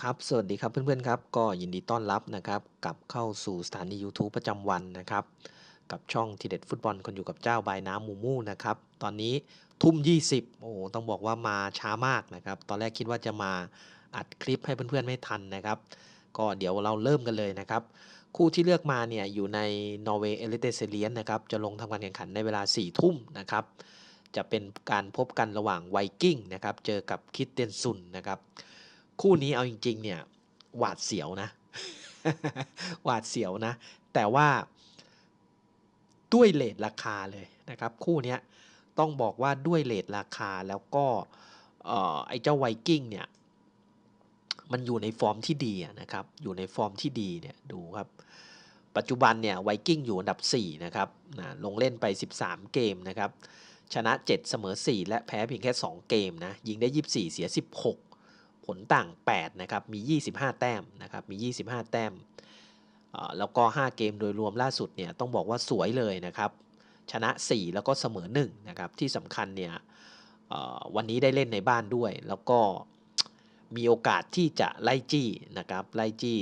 ครับ สวัสดีครับเพื่อนๆครับ ก็ยินดีต้อนรับนะครับกลับเข้าสู่สถานี YouTube ประจำวันนะครับ กับช่องทีเด็ดฟุตบอลคนอยู่กับเจ้าบายน้ำมูมูนะครับ ตอนนี้ทุ่ม 20 โอ้โหต้องบอกว่ามาช้ามากนะครับ ตอนแรกคิดว่าจะมาอัดคลิปให้เพื่อนๆไม่ทันนะครับ ก็เดี๋ยวเราเริ่มกันเลยนะครับ คู่ที่เลือกมาเนี่ยอยู่ในนอร์เวย์เอลิเตเซเลียนนะครับ จะลงทำการแข่งขันในเวลา 4 ทุ่มนะครับ จะเป็นการพบกันระหว่างไวกิ้งนะครับ เจอกับคิดเตนซุนนะครับ คู่นี้เอาจริง ๆ เนี่ย หวาดเสียวนะ หวาดเสียวนะ แต่ว่าด้วยเลทราคาเลยนะครับ คู่นี้ต้องบอกว่าด้วยเลทราคาแล้วก็ไอ้เจ้าไวกิ้งเนี่ย มันอยู่ในฟอร์มที่ดีนะครับ อยู่ในฟอร์มที่ดีเนี่ยดูครับ ปัจจุบันเนี่ยไวกิ้งอยู่อันดับ 4 นะครับนะลงเล่นไป 13 เกมนะครับ ชนะ 7 เสมอ 4 และแพ้เพียงแค่ 2 เกมนะ ยิงได้ 24 เสีย 16 ผลต่าง 8 นะครับ มี 25 แต้มนะครับ มี 25 แต้ม แล้วก็ 5 เกมโดยรวมล่าสุดเนี่ยต้องบอกว่าสวยเลยนะครับ ชนะ 4 แล้วก็เสมอ 1 นะครับ ที่สำคัญเนี่ยวันนี้ได้เล่นในบ้านด้วย แล้วก็มีโอกาสที่จะไล่จี้นะครับ ไล่จี้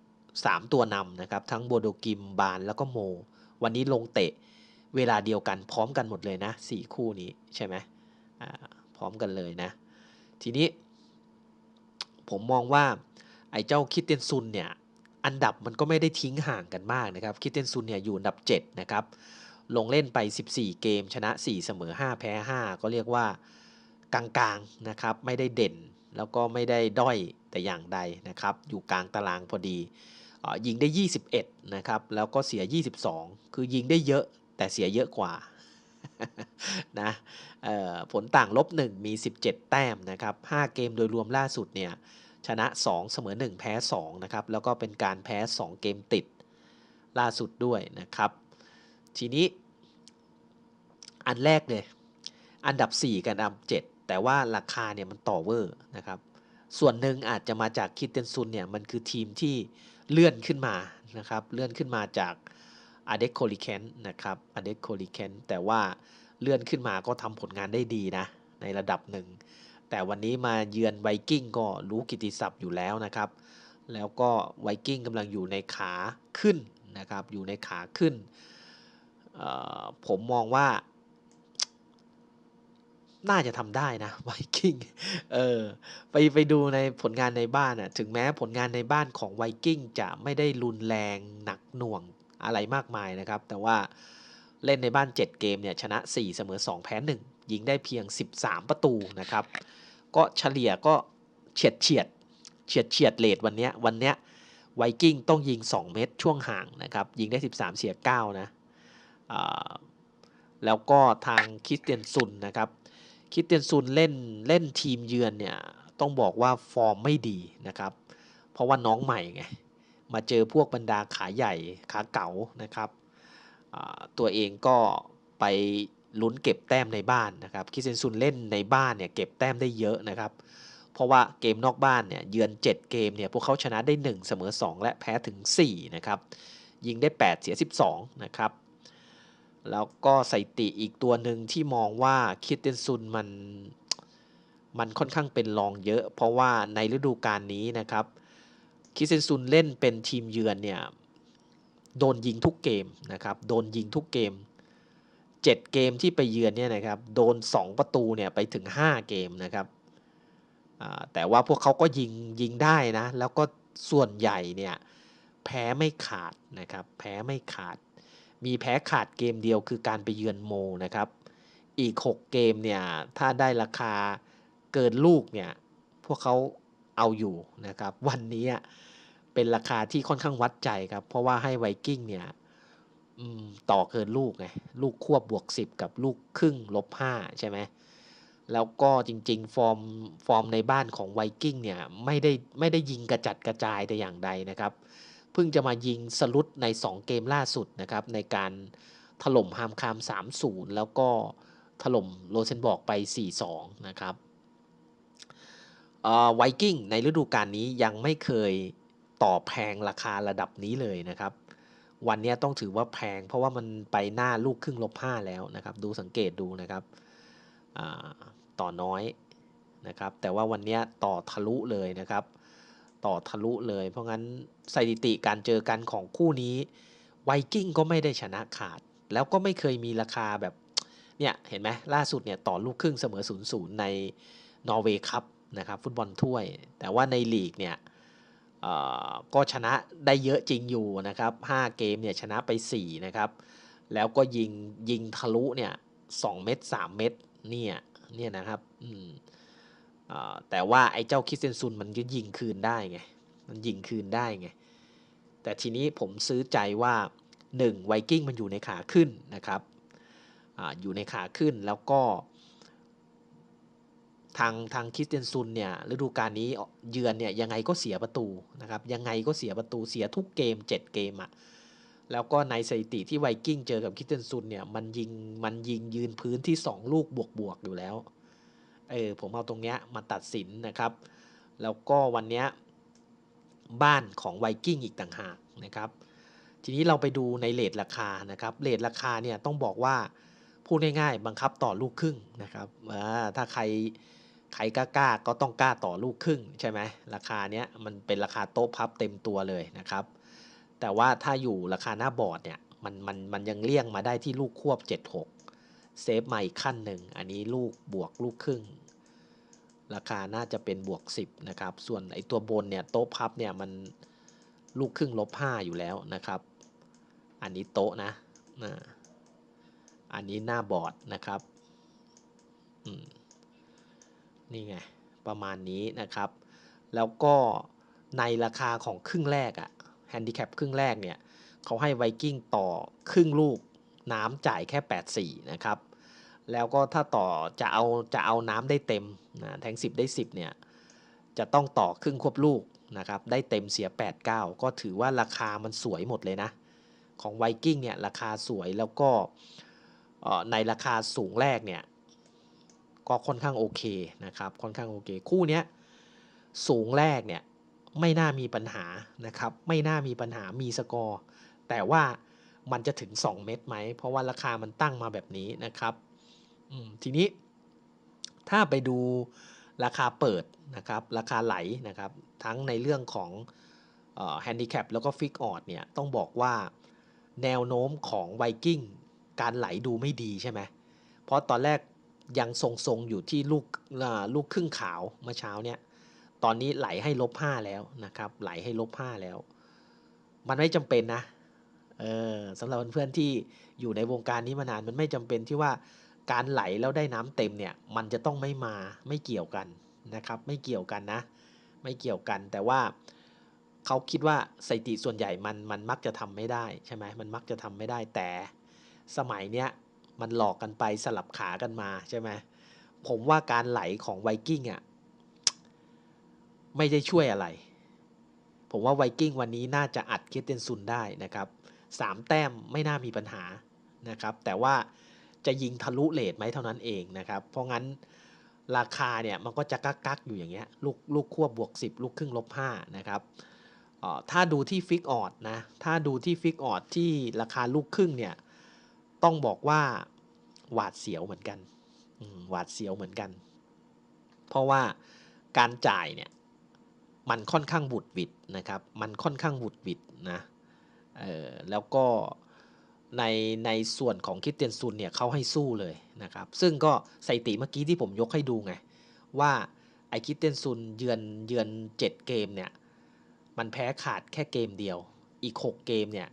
3 ตัวนำนะครับ ทั้งโบโดกิม บาน แล้วก็โม วันนี้ลงเตะเวลาเดียวกันพร้อมกันหมดเลยนะ 4 คู่นี้ใช่ไหมอ่าพร้อมกันเลยนะ ทีนี้ ผมมองว่าไอ้เจ้าคิดเตนซุนเนี่ยอันดับมันก็ไม่ได้ทิ้งห่างกันมากนะครับคิดเตนซุนเนี่ยอยู่อันดับ 7 นะครับ ลงเล่นไป 14 เกม ชนะ 4 เสมอ 5 แพ้ 5 ก็เรียกว่ากลางๆนะครับ ไม่ได้เด่นแล้วก็ไม่ได้ด้อยแต่อย่างใดนะครับ อยู่กลางตารางพอดีออยิงได้ 21 นะครับ แล้วก็เสีย 22 คือยิงได้เยอะแต่เสียเยอะกว่า นะผลต่างลบ 1 มี 17 แต้มนะครับ 5 เกมโดยรวมล่าสุดเนี่ยชนะ 2 เสมอ 1 แพ้ 2 นะครับ แล้วก็เป็นการแพ้ 2 เกมติดล่าสุดด้วยนะครับ ทีนี้ อันแรกเลยอันดับ 4 กับอันดับ 7 แต่ว่าราคาเนี่ยมันต่อเวอร์นะครับ ส่วนหนึ่งอาจจะมาจากคิดเตนซุนเนี่ยมันคือทีมที่เลื่อนขึ้นมานะครับ เลื่อนขึ้นมาจาก อเด c โคลิแคนนะครับอเด c โคลิแคนแต่ว่าเลื่อนขึ้นมาก็ทำผลงานได้ดีนะ ในระดับหนึ่ง แต่วันนี้มาเยือนไวกิ้งก็รู้กิติศัพท์อยู่แล้วนะครับ แล้วก็ไวกิ้งกำลังอยู่ในขาขึ้นนะครับ อยู่ในขาขึ้น ผมมองว่า น่าจะทำได้นะไวกิ้งเออไปไปดูในผลงานในบ้านอะถึงแม้ผลงานในบ้านของไวกิ้งจะไม่ได้รุนแรงหนักหน่วง อะไรมากมายนะครับ แต่ว่าเล่นในบ้าน 7 เกมเนี่ยชนะ 4 เสมอ 2 แพ้ 1 ยิงได้เพียง 13 ประตูนะครับ ก็เฉลี่ยก็เฉียดเฉียดเฉียดเฉียดเลทวันเนี้ยวันเนี้ยไวกิ้งต้องยิง 2 เม็ดช่วงห่างนะครับ ยิงได้ 13 เสีย 9 นะแล้วก็ทางคิสเตียนซุนนะครับคิสเตียนซุนเล่นเล่นทีมเยือนเนี่ยต้องบอกว่าฟอร์มไม่ดีนะครับ เพราะว่าน้องใหม่ไง มาเจอพวกบรรดาขาใหญ่ขาเก๋านะครับตัวเองก็ไปลุ้นเก็บแต้มในบ้านนะครับคริสเตียนซุนเล่นในบ้านเนี่ยเก็บแต้มได้เยอะนะครับ เพราะว่าเกมนอกบ้านเนี่ยเยือน 7 เกมเนี่ยพวกเขาชนะได้ 1 เสมอ 2 และแพ้ถึง 4 นะครับ ยิงได้ 8 เสีย 12 นะครับ แล้วก็สถิติอีกตัวหนึ่งที่มองว่าคิเตนซุนมันมันค่อนข้างเป็นรองเยอะ เพราะว่าในฤดูกาลนี้นะครับ คิเตนซุนเล่นเป็นทีมเยือนเนี่ยโดนยิงทุกเกมนะครับโดนยิงทุกเกม 7 เกมที่ไปเยือนเนี่ยนะครับโดน 2 ประตูเนี่ยไปถึง 5 เกมนะครับแต่ว่าพวกเขาก็ยิงยิงได้นะ แล้วก็ส่วนใหญ่เนี่ยแพ้ไม่ขาดนะครับแพ้ไม่ขาด มีแพ้ขาดเกมเดียวคือการไปเยือนโมนะครับ อีก 6 เกมเนี่ยถ้าได้ราคาเกินลูกเนี่ยพวกเขาเอาอยู่นะครับ วันนี้ เป็นราคาที่ค่อนข้างวัดใจครับ เพราะว่าให้ไวกิ้งเนี่ยต่อเกินลูกไงลูกควบบวก 10 กับลูกครึ่งลบ5ใช่ไหมแล้วก็จริง ๆ ฟอร์มฟอร์มในบ้านของไวกิ้งเนี่ยไม่ได้ไม่ได้ยิงกระจัดกระจายแต่อย่างใดนะครับ เพิ่งจะมายิงสลุดใน 2 เกมล่าสุดนะครับ ในการถล่มฮามคาม 3-0 แล้วก็ถล่มโรเซนบอกไป 4-2 นะครับไวกิ้งในฤดูกาลนี้ยังไม่เคย ต่อแพงราคาระดับนี้เลยนะครับ วันนี้ต้องถือว่าแพง เพราะว่ามันไปหน้าลูกครึ่งลบ5แล้วนะครับ ดูสังเกตดูนะครับต่อน้อยนะครับ แต่ว่าวันนี้ต่อทะลุเลยนะครับ ต่อทะลุเลย เพราะงั้นสถิติการเจอกันของคู่นี้ไวกิ้งก็ไม่ได้ชนะขาด แล้วก็ไม่เคยมีราคาแบบเนี่ยเห็นไหมล่าสุดเนี่ยต่อลูกครึ่งเสมอ0ูนย์ในนอร์เวย์คัพนะครับฟุตบอลถ้วย แต่ว่าในลีกเนี่ย ก็ชนะได้เยอะจริงอยู่นะครับ5เกมเนี่ยชนะไป4นะครับแล้วก็ยิงยิงทะลุเนี่ย2เม็ด3เม็ดเนี่ยเนี่ยนะครับอืมแต่ว่าไอ้เจ้าคิสเตนซุนมันก็ยิงคืนได้ไงมันยิงคืนได้ไงแต่ทีนี้ผมซื้อใจว่า 1. ไวกิ้งมันอยู่ในขาขึ้นนะครับออยู่ในขาขึ้นแล้วก็ ทางทางคริสเตนซุนเนี่ยฤดูกาลนี้เยือนเนี่ยยังไงก็เสียประตูนะครับยังไงก็เสียประตูเสียทุกเกม 7 เกมอะ่ะแล้วก็ในสถิติที่ไวกิ้งเจอกับคิสเตนซุนเนี่ยมันยิงมันยิงยืนพื้นที่ 2 ลูกบวกบวกอยู่แล้วเออผมเอาตรงเนี้ยมาตัดสินนะครับ แล้วก็วันเนี้ยบ้านของไวกิ้งอีกต่างหากนะครับทีนี้เราไปดูในเลทราคานะครับเลทราคาเนี่ยต้องบอกว่าพูดง่ายๆบังคับต่อลูกครึ่งนะครับถ้าใคร ใครกล้าก็ต้องกล้าต่อลูกครึ่งใช่ไหมราคาเนี้ยมันเป็นราคาโต๊ะพับเต็มตัวเลยนะครับ แต่ว่าถ้าอยู่ราคาหน้าบอร์ดเนี่ยมันมันมันยังเลี่ยงมาได้ที่ลูกควบ 76 เซฟมาอีกขั้นหนึ่ง อันนี้ลูกบวกลูกครึ่ง ราคาน่าจะเป็นบวก 10 นะครับ ส่วนไอตัวบนเนี่ยโต๊ะพับเนี่ยมันลูกครึ่งลบ 5 อยู่แล้วนะครับ อันนี้โต๊ะนะอันนี้หน้าบอร์ดนะครับ นี่ไงประมาณนี้นะครับ แล้วก็ในราคาของครึ่งแรกอะแฮนดิแคปครึ่งแรกเนี่ยเขาให้ไวกิ้งต่อครึ่งลูกน้ำจ่ายแค่ 84 นะครับ แล้วก็ถ้าต่อจะเอาจะเอาน้ำได้เต็มนะแทง 10 ได้ 10 เนี่ย จะต้องต่อครึ่งควบลูกนะครับ ได้เต็มเสีย 89 ก็ถือว่าราคามันสวยหมดเลยนะ ของไวกิ้งเนี่ยราคาสวยแล้วก็ในราคาสูงแรกเนี่ย ก็ค่อนข้างโอเคนะครับค่อนข้างโอเค คู่นี้สูงแรกเนี่ยไม่น่ามีปัญหานะครับไม่น่ามีปัญหามีสกอร์ แต่ว่ามันจะถึง 2 เม็ดไหม เพราะว่าราคามันตั้งมาแบบนี้นะครับทีนี้ถ้าไปดูราคาเปิดนะครับราคาไหลนะครับทั้งในเรื่องของแฮนดิแคปแล้วก็ฟิกออดเนี่ยต้องบอกว่าแนวโน้มของไวกิ้งการไหลดูไม่ดีใช่ไหมเพราะตอนแรก ยังทรงๆอยู่ที่ลูกลูกครึ่งขาวเมื่อเช้าเนี่ยตอนนี้ไหลให้ลบห้าแล้วนะครับ ไหลให้ลบห้าแล้ว มันไม่จำเป็นนะเออสำหรับเพื่อนๆที่อยู่ในวงการนี้มานานมันไม่จำเป็นที่ว่าการไหลแล้วได้น้ำเต็มเนี่ยมันจะต้องไม่มาไม่เกี่ยวกันนะครับ ไม่เกี่ยวกันนะ ไม่เกี่ยวกันแต่ว่าเขาคิดว่าสถิติส่วนใหญ่มันมันมักจะทำไม่ได้ใช่ไหมมันมักจะทำไม่ได้แต่สมัยเนี้ย มันหลอกกันไปสลับขากันมาใช่ไหมผมว่าการไหลของไวกิ้งอะไม่ได้ช่วยอะไร ผมว่าไวกิ้งวันนี้น่าจะอัดเคิดเตนซุนได้นะครับสามแต้มไม่น่ามีปัญหานะครับ แต่ว่าจะยิงทะลุเลทไหมเท่านั้นเองนะครับ เพราะงั้นราคาเนี่ยมันก็จะกักกักอยู่อย่างเงี้ยลูกลูกควบบวก 10 ลูกครึ่งลบ5นะครับถ้าดูที่ฟิกออดนะ ถ้าดูที่ฟิกออดที่ราคาลูกครึ่งเนี่ย ต้องบอกว่าหวาดเสียวเหมือนกันหวาดเสียวเหมือนกัน เพราะว่าการจ่ายเนี่ยมันค่อนข้างบุดวิดนะครับ มันค่อนข้างบุดวิดนะเออแล้วก็ในในส่วนของคิดเตียนซุนเนี่ยเขาให้สู้เลยนะครับ ซึ่งก็สถิติเมื่อกี้ที่ผมยกให้ดูไง ว่าไอคิดเตียนซุนเยือนเยือน 7 เกมเนี่ยมันแพ้ขาดแค่เกมเดียว อีก 6 เกมเนี่ย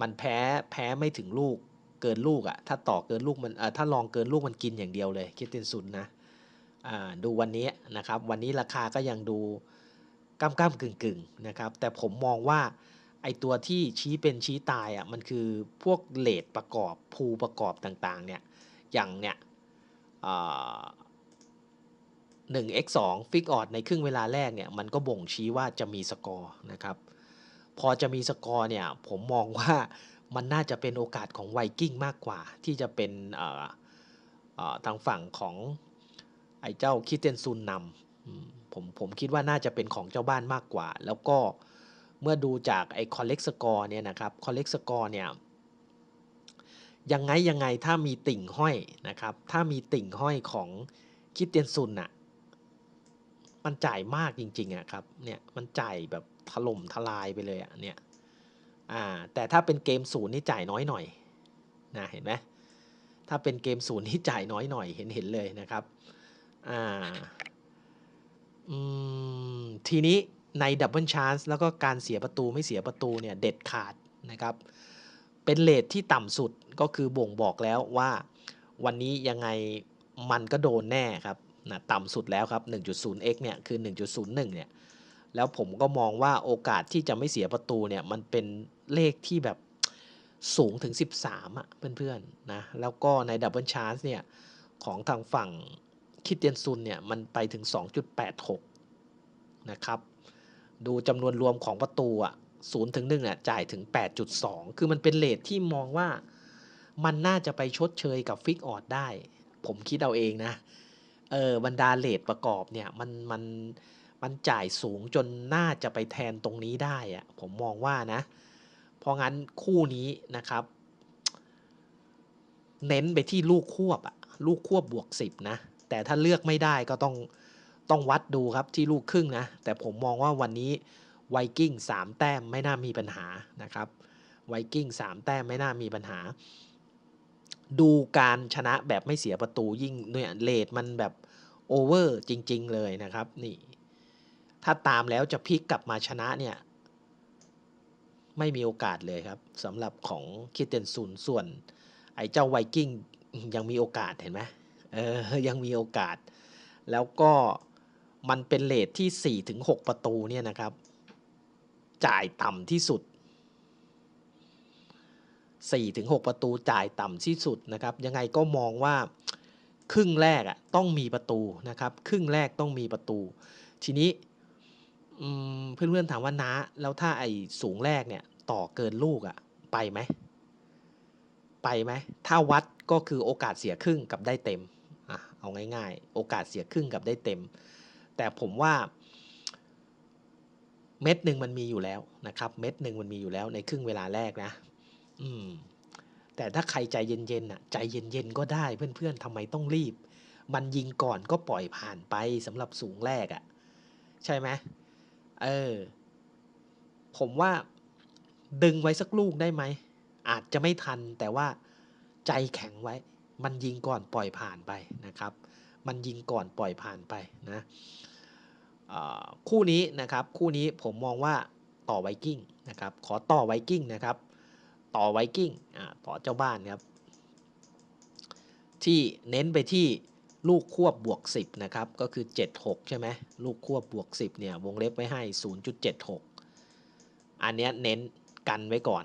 มันแพ้แพ้ไม่ถึงลูก เกินลูกอะถ้าต่อเกินลูกมันถ้าลองเกินลูกมันกินอย่างเดียวเลยคิดเต็นซุนนะดูวันนี้นะครับวันนี้ราคาก็ยังดูก้ามก้ามกึ่งกึ่งนะครับแต่ผมมองว่าไอตัวที่ชี้เป็นชี้ตายอะมันคือพวกเลทประกอบภูประกอบต่างๆเนี่ยอย่างเนี่ยหนึ่ง x 2ฟิกออดในครึ่งเวลาแรกเนี่ยมันก็บ่งชี้ว่าจะมีสกอร์นะครับพอจะมีสกอร์เนี่ยผมมองว่า มันน่าจะเป็นโอกาสของไวกิ้งมากกว่า ที่จะเป็นทางฝั่งของไอ้เจ้าคิเตนซุนนำผมผมคิดว่าน่าจะเป็นของเจ้าบ้านมากกว่า แล้วก็เมื่อดูจากไอ้คอลเลกสกอร์เนี่ยนะครับคอลเลกสกอร์เนี่ยยังไงยังไงถ้ามีติ่งห้อยนะครับ ถ้ามีติ่งห้อยของคิเตียนซุนอะมันจ่ายมากจริงๆอะครับเนี่ยมันจ่ายแบบถล่มทลายไปเลยอะเนี่ย อ่าแต่ถ้าเป็นเกมศูนย์นี่จ่ายน้อยหน่อยนะเห็นไหมถ้าเป็นเกมศูนย์ที่จ่ายน้อยหน่อยเห็นเห็นเลยนะครับอ่าอืมทีนี้ในดับเบิลชานส์แล้วก็การเสียประตูไม่เสียประตูเนี่ยเด็ดขาดนะครับเป็นเลทที่ต่ำสุดก็คือบ่งบอกแล้วว่าวันนี้ยังไงมันก็โดนแน่ครับนะต่ำสุดแล้วครับ 1.0x เนี่ยคือ 1.01 เนี่ย แล้วผมก็มองว่าโอกาสที่จะไม่เสียประตูเนี่ยมันเป็นเลขที่แบบสูงถึง 13อะเพื่อนๆนะแล้วก็ในดับเบิลชาร์จเนี่ยของทางฝั่งคิดเตียนซุนเนี่ยมันไปถึง 2.86 นะครับ ดูจำนวนรวมของประตูอะ0ถึง1เนี่ยจ่ายถึง 8.2 คือมันเป็นเลทที่มองว่ามันน่าจะไปชดเชยกับฟิกออดได้ ผมคิดเอาเองนะ เออบรรดาเลทประกอบเนี่ยมันมันม มันจ่ายสูงจนน่าจะไปแทนตรงนี้ได้อะผมมองว่านะ เพราะงั้นคู่นี้นะครับ เน้นไปที่ลูกควบอะลูกควบบวกสิบนะ แต่ถ้าเลือกไม่ได้ก็ต้องต้องวัดดูครับที่ลูกครึ่งนะ แต่ผมมองว่าวันนี้ไวกิ้งสามแต้มไม่น่ามีปัญหานะครับไวกิ้งสามแต้มไม่น่ามีปัญหา ดูการชนะแบบไม่เสียประตูยิ่งเนี่ยเลทมันแบบโอเวอร์จริง ๆ เลยนะครับ นี่ ถ้าตามแล้วจะพลิกกลับมาชนะเนี่ยไม่มีโอกาสเลยครับสำหรับของคิเตนซุนส่วน ไอ้เจ้าไวกิ้งยังมีโอกาสเห็นไหมเออยังมีโอกาส แล้วก็มันเป็นเลทที่ 4-6 ประตูเนี่ยนะครับ จ่ายต่ำที่สุด 4-6 ประตูจ่ายต่ำที่สุดนะครับ ยังไงก็มองว่าครึ่งแรกอะต้องมีประตูนะครับ ครึ่งแรกต้องมีประตู ทีนี้ เพื่อนๆถามว่านะแล้วถ้าไอ้สูงแรกเนี่ย ต่อเกินลูกอะไปไหม ไปไหม ถ้าวัดก็คือโอกาสเสียครึ่งกับได้เต็มอะเอาง่ายๆ โอกาสเสียครึ่งกับได้เต็ม แต่ผมว่าเม็ดหนึ่งมันมีอยู่แล้วนะครับ เม็ดหนึ่งมันมีอยู่แล้วในครึ่งเวลาแรกนะ อืม แต่ถ้าใครใจเย็นๆอะ ใจเย็นๆก็ได้เพื่อนๆทำไมต้องรีบ มันยิงก่อนก็ปล่อยผ่านไปสำหรับสูงแรกอะ ใช่ไหม เออ ผมว่าดึงไว้สักลูกได้ไหม อาจจะไม่ทันแต่ว่าใจแข็งไว้ มันยิงก่อนปล่อยผ่านไปนะครับ มันยิงก่อนปล่อยผ่านไปนะคู่นี้นะครับคู่นี้ผมมองว่าต่อไวกิ้งนะครับขอต่อไวกิ้งนะครับ ต่อไวกิ้งต่อเจ้าบ้านครับที่เน้นไปที่ ลูกควบบวก 10 นะครับ ก็คือ 76 ใช่ไหมลูกควบบวก 10 เนี่ย วงเล็บไว้ให้ 0.76 อันนี้เน้นกันไว้ก่อน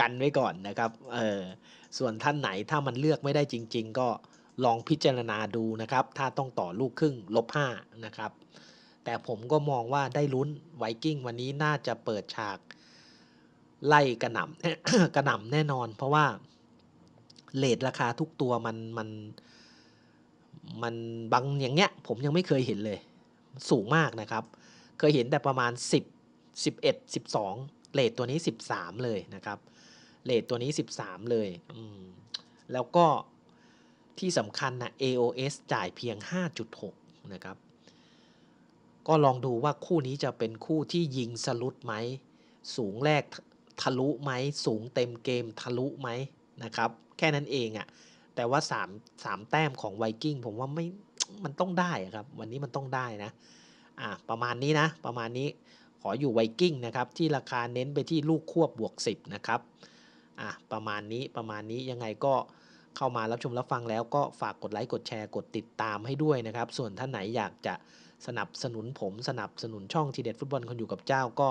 กันไว้ก่อนนะครับ เออ ส่วนท่านไหนถ้ามันเลือกไม่ได้จริง ๆ ก็ลองพิจารณาดูนะครับ ถ้าต้องต่อลูกครึ่งลบ5นะครับ แต่ผมก็มองว่าได้ลุ้นไวกิ้งวันนี้น่าจะเปิดฉากไล่กระหน่ำกระหน่ำแน่นอน เพราะว่า เลทราคาทุกตัวมันมันมันบางอย่างเงี้ยผมยังไม่เคยเห็นเลย สูงมากนะครับ เคยเห็นแต่ประมาณ 10 11 12เลทตัวนี้ 13 เลยนะครับเลทตัวนี้ 13 เลยอืมแล้วก็ที่สำคัญนะ AOS จ่ายเพียง 5.6 นะครับ ก็ลองดูว่าคู่นี้จะเป็นคู่ที่ยิงสลุดไหม สูงแรกทะลุไหม สูงเต็มเกมทะลุไหมนะครับ แค่นั้นเองอะ่ะ แต่ว่า3 3แต้มของไวกิ้งผมว่าไม่มันต้องได้ครับ วันนี้มันต้องได้นะ อะประมาณนี้นะ ประมาณนี้ขออยู่ไวกิ้งนะครับ ที่ราคาเน้นไปที่ลูกควบบวก 10 นะครับ อะประมาณนี้ประมาณนี้ยังไงก็เข้ามารับชมรับฟังแล้วก็ฝากกดไลค์กดแชร์กดติดตามให้ด้วยนะครับ ส่วนท่านไหนอยากจะสนับสนุนผมสนับสนุนช่องทีเด็ดฟุตบอลคนอยู่กับเจ้าก็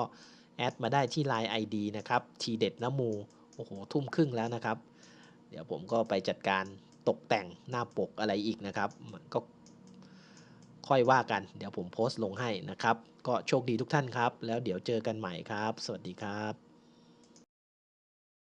แอดมาได้ที่ Line ID นะครับทีเด็ดน้ำมูโอ้โห ทุ่มครึ่งแล้วนะครับ เดี๋ยวผมก็ไปจัดการตกแต่งหน้าปกอะไรอีกนะครับ ก็ค่อยว่ากัน เดี๋ยวผมโพสต์ลงให้นะครับ ก็โชคดีทุกท่านครับ แล้วเดี๋ยวเจอกันใหม่ครับ สวัสดีครับ